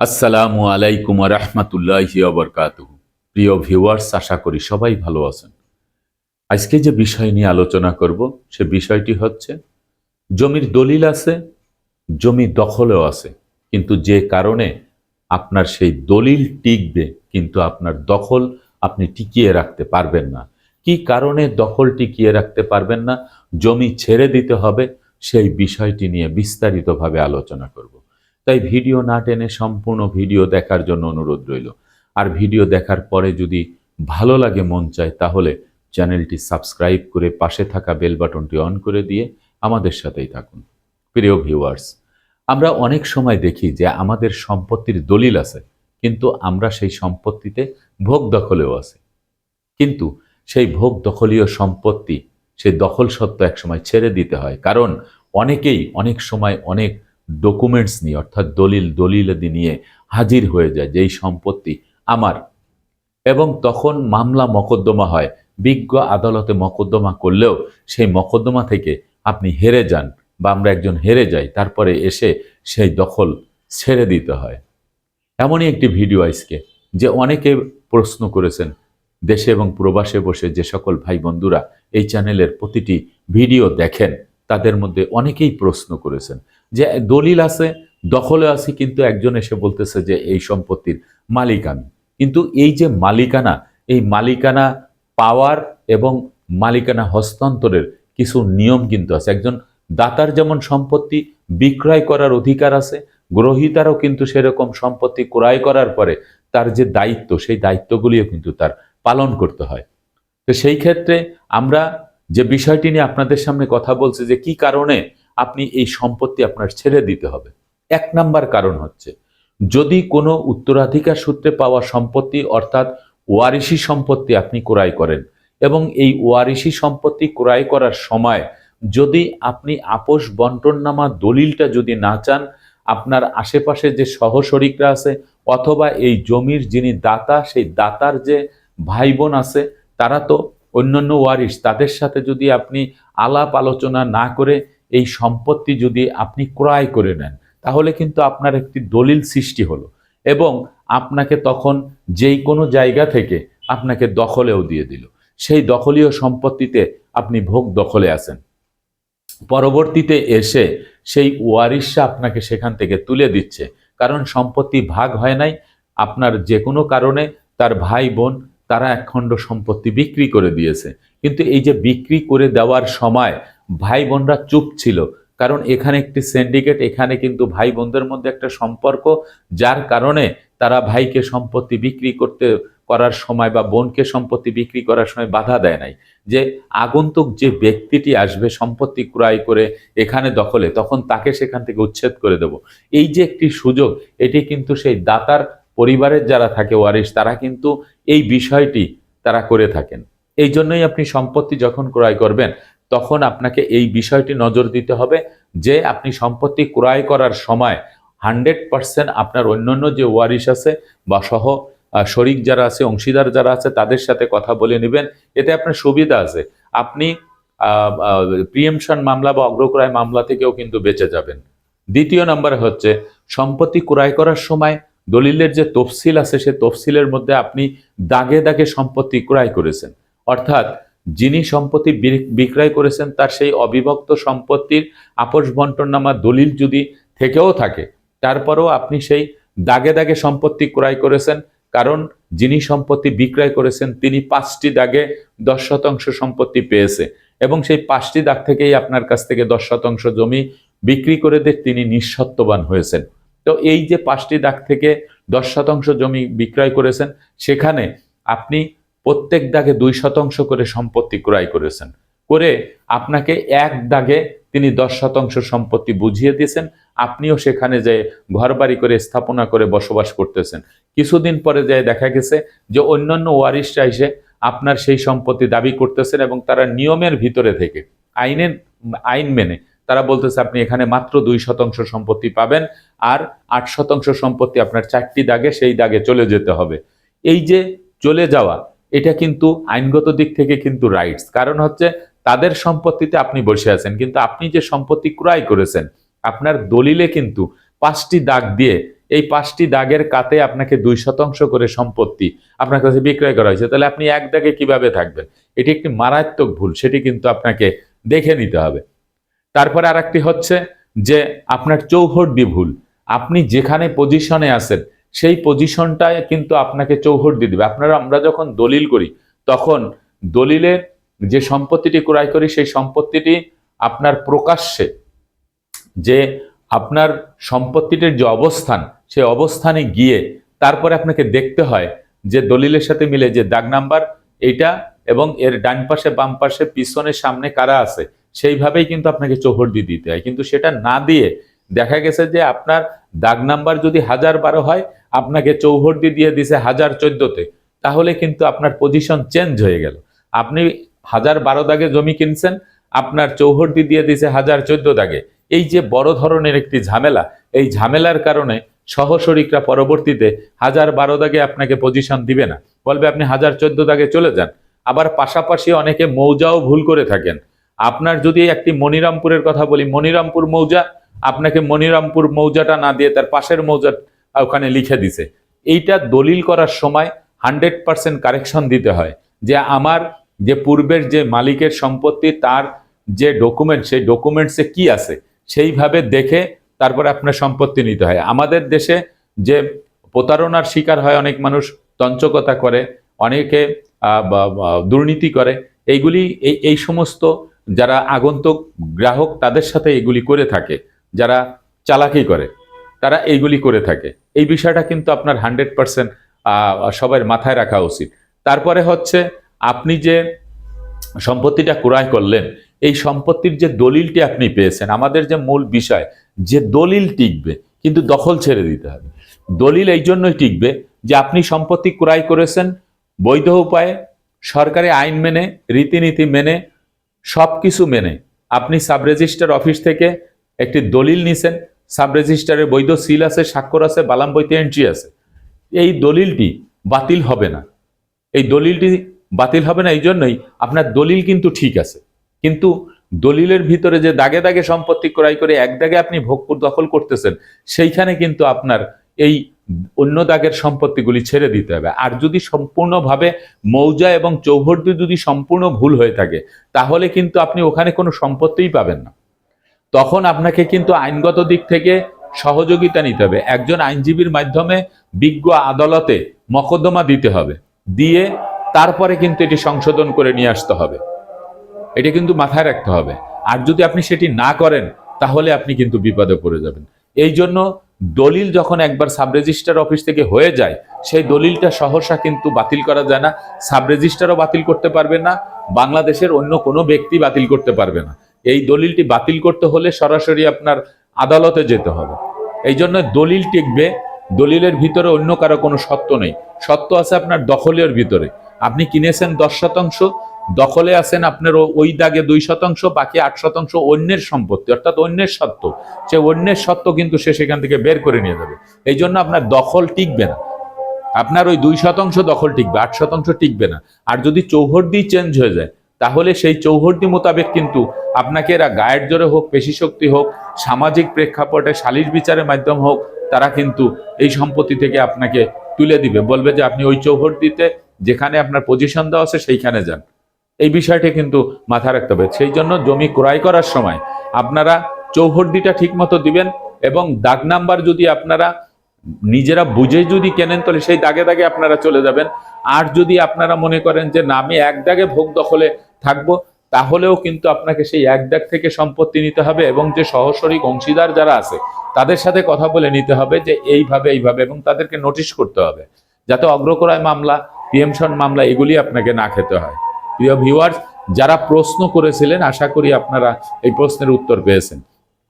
আসসালামু আলাইকুম রহমতুল্লাহি অবরকাত প্রিয় ভিউয়ার্স, আশা করি সবাই ভালো আছেন। আজকে যে বিষয় নিয়ে আলোচনা করব, সে বিষয়টি হচ্ছে, জমির দলিল আছে, জমি দখলও আছে, কিন্তু যে কারণে আপনার সেই দলিল টিকবে, কিন্তু আপনার দখল আপনি টিকিয়ে রাখতে পারবেন না। কি কারণে দখল টিকিয়ে রাখতে পারবেন না? জমি ছেড়ে দিতে হবে, সেই বিষয়টি নিয়ে বিস্তারিতভাবে আলোচনা করব। তাই ভিডিও না টেনে সম্পূর্ণ ভিডিও দেখার জন্য অনুরোধ রইল। আর ভিডিও দেখার পরে যদি ভালো লাগে মন চায়, তাহলে চ্যানেলটি সাবস্ক্রাইব করে পাশে থাকা বেল বাটনটি অন করে দিয়ে আমাদের সাথেই থাকুন। প্রিয় ভিউয়ার্স, আমরা অনেক সময় দেখি যে আমাদের সম্পত্তির দলিল আছে, কিন্তু আমরা সেই সম্পত্তিতে ভোগ দখলেও আছে। কিন্তু সেই ভোগ দখলীয় সম্পত্তি, সেই দখল সত্ত্ব একসময় ছেড়ে দিতে হয়। কারণ অনেকেই অনেক সময় অনেক ডকুমেন্টস নিয়ে, অর্থাৎ দলিল দলিলাদি নিয়ে হাজির হয়ে যায় যেই সম্পত্তি আমার। এবং তখন মামলা মকদ্দমা হয়। বিজ্ঞ আদালতে মকদ্দমা করলেও সেই মকদ্দমা থেকে আপনি হেরে যান বা আমরা একজন হেরে যাই, তারপরে এসে সেই দখল ছেড়ে দিতে হয়। এমনই একটি ভিডিও আজকে যে অনেকে প্রশ্ন করেছেন, দেশে এবং প্রবাসে বসে যে সকল ভাই বন্ধুরা এই চ্যানেলের প্রতিটি ভিডিও দেখেন, তাদের মধ্যে অনেকেই প্রশ্ন করেছেন যে দলিল আছে দখলে আছে, কিন্তু একজন এসে বলতেছে যে এই সম্পত্তির মালিক আমি। কিন্তু এই যে মালিকানা, এই মালিকানা পাওয়ার এবং মালিকানা হস্তান্তরের কিছু নিয়ম কিন্তু আছে। একজন দাতার যেমন সম্পত্তি বিক্রয় করার অধিকার আছে, গ্রহিতারও কিন্তু সেরকম সম্পত্তি ক্রয় করার পরে তার যে দায়িত্ব, সেই দায়িত্বগুলিও কিন্তু তার পালন করতে হয়। তো সেই ক্ষেত্রে আমরা যে বিষয়টি নিয়ে আপনাদের সামনে কথা বলছি যে কি কারণে আপনি এই সম্পত্তি আপনার ছেড়ে দিতে হবে। এক নাম্বার কারণ হচ্ছে, যদি কোনো উত্তরাধিকার সূত্রে পাওয়া সম্পত্তি অর্থাৎ ওয়ারিশি সম্পত্তি আপনি ক্রয় করেন এবং এই ওয়ারিশি সম্পত্তি ক্রয় করার সময় যদি আপনি আপোষ বন্টননামা দলিলটা যদি না চান, আপনার আশেপাশে যে সহশরিকরা আছে অথবা এই জমির যিনি দাতা, সেই দাতার যে ভাই বোন আছে, তারা তো অন্যান্য ওয়ারিশ, তাদের সাথে যদি আপনি আলাপ আলোচনা না করে এই সম্পত্তি যদি আপনি ক্রয় করে নেন, তাহলে কিন্তু আপনার একটি দলিল সৃষ্টি হলো এবং আপনাকে তখন যেই কোনো জায়গা থেকে আপনাকে দখলেও দিয়ে দিল। সেই দখলীয় সম্পত্তিতে আপনি ভোগ দখলে আছেন। পরবর্তীতে এসে সেই ওয়ারিশা আপনাকে সেখান থেকে তুলে দিচ্ছে। কারণ সম্পত্তি ভাগ হয় নাই, আপনার যে কোনো কারণে তার ভাই বোন তারা একখণ্ড সম্পত্তি বিক্রি করে দিয়েছে। কিন্তু এই যে বিক্রি করে দেওয়ার সময় ভাই বোনরা চুপ ছিল। কারণ এখানে একটি সিন্ডিকেট এখানে কিন্তু ভাই বোনদের মধ্যে একটা সম্পর্ক, যার কারণে তারা ভাইকে সম্পত্তি বিক্রি করতে, করার সময় বা বোনকে সম্পত্তি বিক্রি করার সময় বাধা দেয় নাই। যে আগন্তুক যে ব্যক্তিটি আসবে সম্পত্তি ক্রয় করে এখানে দখলে, তখন তাকে সেখান থেকে উচ্ছেদ করে দেব। এই যে একটি সুযোগ, এটি কিন্তু সেই দাতার পরিবারের যারা থাকে ওয়ারিশ, তারা কিন্তু এই বিষয়টি তারা করে থাকেন। এই জন্যই আপনি সম্পত্তি যখন ক্রয় করবেন তখন আপনাকে এই বিষয়টি নজর দিতে হবে যে আপনি সম্পত্তি ক্রয় করার সময় হান্ড্রেড পার্সেন্ট আপনার অন্যান্য যে ওয়ারিশ আছে বা সহ শরিক যারা আছে, অংশীদার যারা আছে, তাদের সাথে কথা বলে নেবেন। এতে আপনার সুবিধা আছে। আপনি প্রিয়েমশন মামলা বা অগ্রক্রয় মামলা থেকেও কিন্তু বেঁচে যাবেন। দ্বিতীয় নম্বরে হচ্ছে, সম্পত্তি ক্রয় করার সময় দলিলের যে তফসিল আছে, সে তফসিলের মধ্যে আপনি দাগে দাগে সম্পত্তি ক্রয় করেছেন। অর্থাৎ যিনি সম্পত্তি বিক্রয় করেছেন, তার সেই অবিভক্ত সম্পত্তির আপোষ বন্টননামা দলিল যদি থেকেও থাকে, তারপরেও আপনি সেই দাগে দাগে সম্পত্তি ক্রয় করেছেন, কারণ যিনি সম্পত্তি বিক্রয় করেছেন, তিনি পাঁচটি দাগে দশ শতাংশ সম্পত্তি পেয়েছে এবং সেই পাঁচটি দাগ থেকেই আপনার কাছ থেকে দশ শতাংশ জমি বিক্রি করে দিয়ে তিনি নিঃসত্ত্ববান হয়েছেন। তো এই যে পাঁচটি দাগ থেকে দশ শতাংশ জমি বিক্রয় করেছেন, সেখানে আপনি প্রত্যেক দাগে দুই শতাংশ করে সম্পত্তি ক্রয় করেছেন। করে আপনাকে এক দাগে তিনি দশ শতাংশ সম্পত্তি বুঝিয়ে দিয়েছেন। আপনিও সেখানে যে ঘরবাড়ি করে স্থাপনা করে বসবাস করতেছেন। কিছুদিন পরে যায় দেখা গেছে যে অন্যান্য ওয়ারিশরা এসে আপনার সেই সম্পত্তি দাবি করতেছেন এবং তারা নিয়মের ভিতরে থেকে, আইনের, আইন মেনে, তারা বলতেছে আপনি এখানে মাত্র দুই শতাংশ সম্পত্তি পাবেন আর আট শতাংশ সম্পত্তি আপনার চারটি দাগে সেই দাগে চলে যেতে হবে। এই যে চলে যাওয়া এটা কিন্তু আইনগত দিক থেকে কিন্তু রাইটস কারণ হচ্ছে তাদের সম্পত্তিতে আপনি বসে আছেন, কিন্তু আপনি যে সম্পত্তি ক্রয় করেছেন, আপনার দলিলে কিন্তু পাঁচটি দাগ দিয়ে এই পাঁচটি দাগের কাতে আপনাকে দুই শতাংশ করে সম্পত্তি আপনার কাছে বিক্রয় করা হয়েছে। তাহলে আপনি এক দাগে কীভাবে থাকবেন? এটি একটি মারাত্মক ভুল, সেটি কিন্তু আপনাকে দেখে নিতে হবে। তারপরে আর হচ্ছে যে আপনার চৌহদ্দি ভুল। আপনি যেখানে পজিশনে আছেন সেই পজিশনটায় কিন্তু আপনাকে চৌহদ্দি দেবে। আপনারা, আমরা যখন দলিল করি, তখন দলিলের যে সম্পত্তিটি ক্রয় করি, সেই সম্পত্তিটি আপনার প্রকাশ্যে যে আপনার সম্পত্তিটির যে অবস্থান, সেই অবস্থানে গিয়ে তারপরে আপনাকে দেখতে হয় যে দলিলের সাথে মিলে যে দাগ নাম্বার এইটা এবং এর ডান পাশে, বাম পাশে পিছনে সামনে কারা আছে, সেইভাবেই কিন্তু আপনাকে চৌহদ্দি দিতে হয়। কিন্তু সেটা না দিয়ে দেখা গেছে যে আপনার দাগ নাম্বার যদি হাজার বারো হয় আপনাকে চৌহদ্দি দিয়ে দিছে হাজার চোদ্দতে, তাহলে কিন্তু আপনার পজিশন চেঞ্জ হয়ে গেল। আপনি হাজার বারো দাগে জমি কিনছেন, আপনার চৌহদ্দি দিয়ে দিছে হাজার চোদ্দ দাগে। এই যে বড় ধরনের একটি ঝামেলা, এই ঝামেলার কারণে সহশরিকরা পরবর্তীতে হাজার বারো দাগে আপনাকে পজিশন দিবে না। বলবে, আপনি হাজার চোদ্দ দাগে চলে যান। আবার পাশাপাশি অনেকে মৌজাও ভুল করে থাকেন। আপনার যদি একটি মনিরামপুরের কথা বলি, মনিরামপুর মৌজা, আপনাকে মনিরামপুর মৌজাটা না দিয়ে তার পাশের মৌজা ওখানে লিখে দিছে। এইটা দলিল করার সময় হান্ড্রেড পার্সেন্ট কারেকশন দিতে হয় যে আমার যে পূর্বের যে মালিকের সম্পত্তি, তার যে ডকুমেন্ট, সেই ডকুমেন্টসে কি আছে, সেইভাবে দেখে তারপরে আপনার সম্পত্তি নিতে হয়। আমাদের দেশে যে প্রতারণার শিকার হয় অনেক মানুষ, তঞ্চকতা করে, অনেকে দুর্নীতি করে, এইগুলি, এই এই সমস্ত যারা আগন্তুক গ্রাহক, তাদের সাথে এগুলি করে থাকে, যারা চালাকি করে। তারা এইগুলি করে থাকে। এই বিষয়টা কিন্তু আপনার হান্ড্রেড পার্সেন্ট সবার মাথায় রাখা উচিত। তারপরে হচ্ছে, আপনি যে সম্পত্তিটা ক্রয় করলেন, এই সম্পত্তির যে দলিলটি আপনি পেয়েছেন, আমাদের যে মূল বিষয়, যে দলিল টিকবে, কিন্তু দখল ছেড়ে দিতে হবে। দলিল এই জন্যই টিকবে যে আপনি সম্পত্তি ক্রয় করেছেন বৈধ উপায়ে, সরকারি আইন মেনে, রীতিনীতি মেনে সব কিছু মেনে। আপনি সাব রেজিস্টার অফিস থেকে একটি দলিল নিছেন সাব রেজিস্টারের বৈধ সিল আছে, স্বাক্ষর আছে, বালাম বইতে এন্ট্রি আছে। এই দলিলটি বাতিল হবে না। এই দলিলটি বাতিল হবে না এই জন্যই আপনার দলিল কিন্তু ঠিক আছে। কিন্তু দলিলের ভিতরে যে দাগে দাগে সম্পত্তি ক্রয় করে এক দাগে আপনি ভোগপুর দখল করতেছেন, সেইখানে কিন্তু আপনার এই অন্য দাগের সম্পত্তিগুলি ছেড়ে দিতে হবে। আর যদি সম্পূর্ণভাবে মৌজা এবং চৌহদ্দি যদি সম্পূর্ণ ভুল হয়ে থাকে, তাহলে কিন্তু আপনি ওখানে কোনো সম্পত্তিই পাবেন না। তখন আপনাকে কিন্তু আইনগত দিক থেকে সহযোগিতা নিতে হবে। একজন আইনজীবীর মাধ্যমে বিজ্ঞ আদালতে মকদ্দমা দিতে হবে। দিয়ে তারপরে কিন্তু এটি সংশোধন করে নিয়ে আসতে হবে। এটা কিন্তু মাথায় রাখতে হবে। আর যদি আপনি সেটি না করেন, তাহলে আপনি কিন্তু বিপদে পড়ে যাবেন। এই জন্য দলিল যখন একবার সাব রেজিস্টার অফিস থেকে হয়ে যায়, সেই দলিলটা সহসা কিন্তু বাতিল করা যায় না। সাব রেজিস্টারও বাতিল করতে পারবে না। বাংলাদেশের অন্য কোনো ব্যক্তি বাতিল করতে পারবে না। এই দলিলটি বাতিল করতে হলে সরাসরি আপনার আদালতে যেতে হবে। এই জন্য দলিল টিকবে, দলিলের ভিতরে অন্য কারও কোনো সত্য নেই। সত্য আছে আপনার দখলের ভিতরে। আপনি কিনেছেন দশ শতাংশ, দখলে আছেন আপনার ওই দাগে দুই শতাংশ, বাকি আট শতাংশ অন্যের সম্পত্তি, অর্থাৎ অন্যের সত্য। সে অন্যের সত্য কিন্তু সে সেখান থেকে বের করে নিয়ে যাবে। এই জন্য আপনার দখল টিকবে না। আপনার ওই দুই শতাংশ দখল টিকবে, আট শতাংশ টিকবে না। আর যদি চৌহদ্দি চেঞ্জ হয়ে যায় তাহলে সেই চৌহদ্দি মোতাবেক কিন্তু আপনাকে এরা গায়ের জোরে হোক পেশিশক্তি হোক, সামাজিক প্রেক্ষাপটে সালিশ বিচারের মাধ্যম হোক, তারা কিন্তু এই সম্পত্তি থেকে আপনাকে তুলে দিবে। বলবে যে আপনি ওই চৌহদ্দিতে যেখানে আপনার পজিশন দেওয়া আছে সেইখানে যান। এই বিষয়টি কিন্তু মাথায় রাখতে হবে। সেই জন্য জমি ক্রয় করার সময় আপনারা চৌহদ্দিটা ঠিক মতো দিবেন এবং দাগ নাম্বার যদি আপনারা নিজেরা বুঝে যদি কেনেন, তাহলে সেই দাগে দাগে আপনারা চলে যাবেন। আর যদি আপনারা মনে করেন যে, না, আমি এক দাগে ভোগ দখলে থাকব, তাহলেও কিন্তু আপনাকে সেই এক দাগ থেকে সম্পত্তি নিতে হবে এবং যে সহসরিক অংশীদার যারা আছে, তাদের সাথে কথা বলে নিতে হবে যে, এইভাবে এইভাবে, এবং তাদেরকে নোটিশ করতে হবে। যাতে অগ্রক্রয় মামলা পিএমশন মামলা, এগুলি আপনাকে না খেতে হয়। প্রিয় ভিউয়ার্স, যারা প্রশ্ন করেছিলেন, আশা করি আপনারা এই প্রশ্নের উত্তর পেয়েছেন।